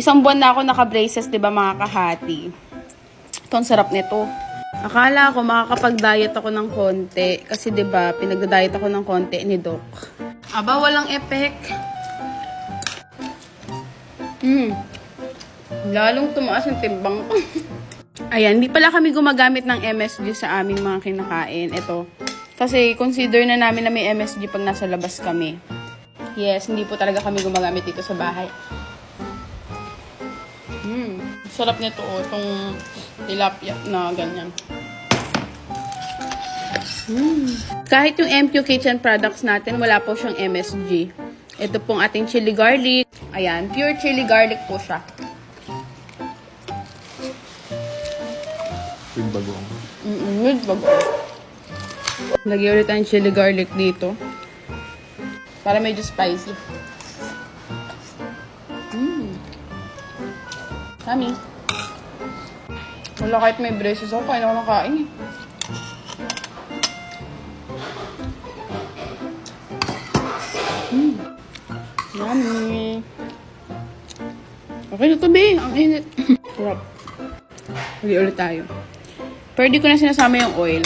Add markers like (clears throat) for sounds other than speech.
Isang buwan na ako naka-braces, di ba mga kahati? Ito, ang sarap nito. Akala ko makakapag-diet ako ng konti. Kasi di ba pinagda-diet ako ng konti ni Doc. Aba, walang effect. Hmm. Lalong tumaas yung timbang ko. (laughs) Ayan, hindi pala kami gumagamit ng MSG sa aming mga kinakain. Ito. Kasi consider na namin na may MSG pag nasa labas kami. Yes, hindi po talaga kami gumagamit dito sa bahay. Hmm, sarap nito oh, itong tilapia na ganyan. Hmm. Kahit yung MQ Kitchen products natin, wala po siyang MSG. Ito pong ating chili garlic. Ayan, pure chili garlic po siya. With bagong. Mm-mm, with bago. Lagyan ulit ang chili garlic dito. Para medyo spicy. Kami. Wala kahit may braces ako, kain ako ng kain eh. Mmm. Yummy. Okay na to, be. Ang init. (clears throat) Sarap. Lagyan ulit tayo. Pero di ko na sinasama yung oil.